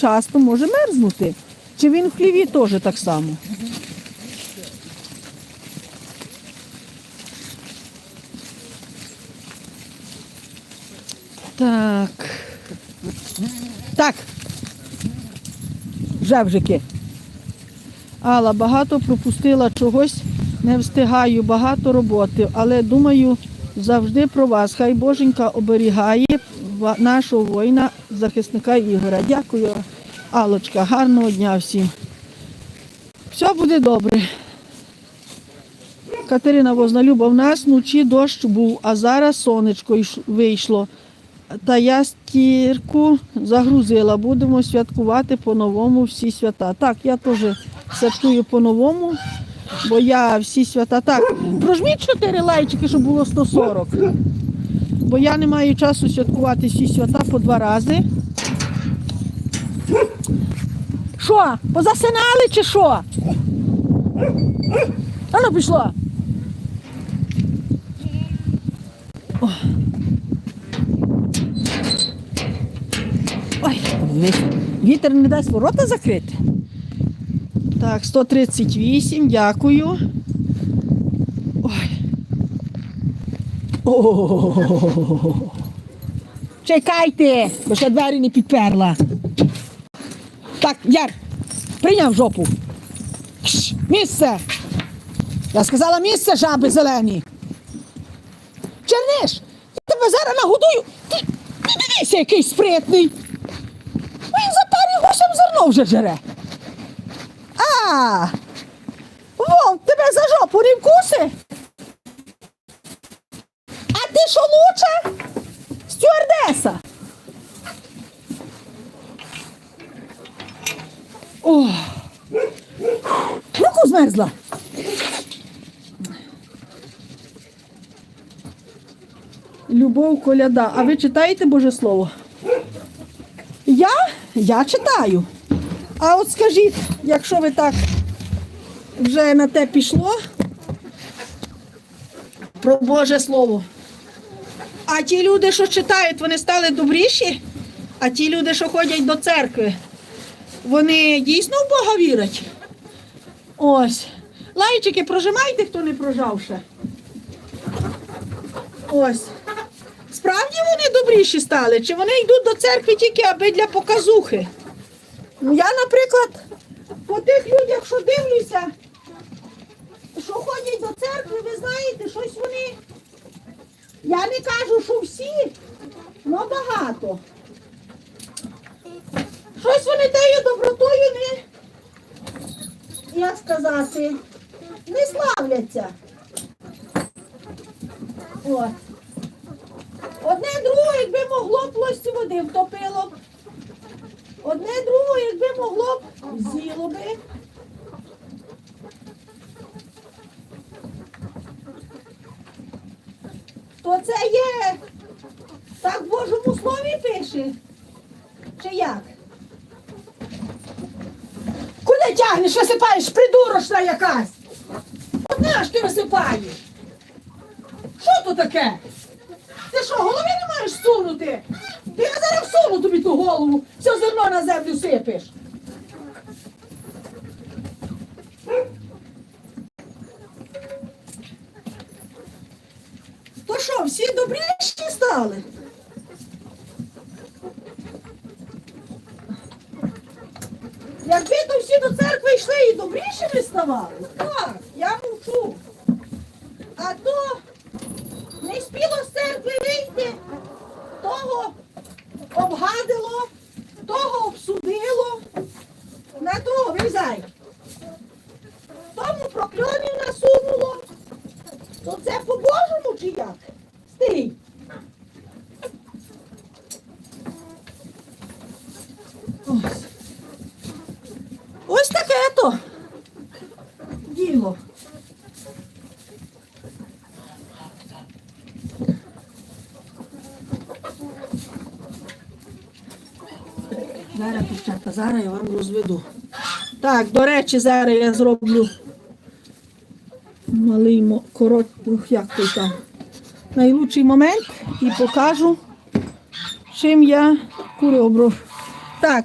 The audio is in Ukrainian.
часто може мерзнути. Чи він в хліві теж так само? Так. Так. Жевжики. Алла, багато пропустила чогось, не встигаю, багато роботи, але думаю завжди про вас. Хай Боженька оберігає нашого воїна, захисника Ігоря. Дякую, Аллочка, гарного дня всім. Все буде добре. Катерина Вознолюба, в нас вночі дощ був, а зараз сонечко вийшло. Та я стірку загрузила. Будемо святкувати по-новому всі свята. Так, я теж святкую по-новому, бо я всі свята. Так, прожміть чотири лайчики, щоб було 140. Бо я не маю часу святкувати всі свята по два рази. Що? Позасинали чи що? Ану пішло. Ой, вітер не дасть ворота закрити. Так, 138, дякую. Ой. О. Чекайте, бо ще двері не підперла. Так, Яр, прийняв жопу. Кш, місце. Я сказала місце, жаби зелені. Черниш, я тебе зараз нагодую. Ти, ти дивися, який спритний. Він за парі гусем зерно вже жере. А, вон, тебе за жопу не вкуси. Лучше? Стюардеса. О, руку змерзла. Любов коляда. А ви читаєте Боже Слово? Я? Я читаю. А от скажіть, якщо ви так вже на те пішло про Боже Слово. А ті люди, що читають, вони стали добріші, а ті люди, що ходять до церкви, вони дійсно в Бога вірять. Ось. Лайчики, прожимайте, хто не прожав ще. Ось. Справді вони добріші стали? Чи вони йдуть до церкви тільки аби для показухи? Ну, я, наприклад, по тих людях, що дивлюся, що ходять до церкви, ви знаєте, щось вони. Я не кажу, що всі, але багато. Щось вони тією добротою не, як сказати, не славляться. От. Одне друге, якби могло б лосі води втопило. Одне друге, якби могло б, з'їло би. То це є так в Божому слові пише? Чи як? Куди тягнеш, висипаєш, придурочна якась? Одна ж ти висипаєш. Що то таке? Ти що, голови не маєш сунути? Ти я зараз всуну тобі ту голову, все зерно на землю сипиш. То що, всі добріші стали? Якби то всі до церкви йшли і добрішими ставали, так, я мовчу. А то не спіло з церкви вийти, того обгадило, того обсудило, на того вилізай. Тому прокльонів насунуло. То це по-божому чи як? Стій. Ось. Ось таке то діло. Зараз, дівчата, зараз я вам розведу. Так, до речі, зараз я зроблю малий мо- корот, як той там. Найлучший момент і покажу, чим я кури обро-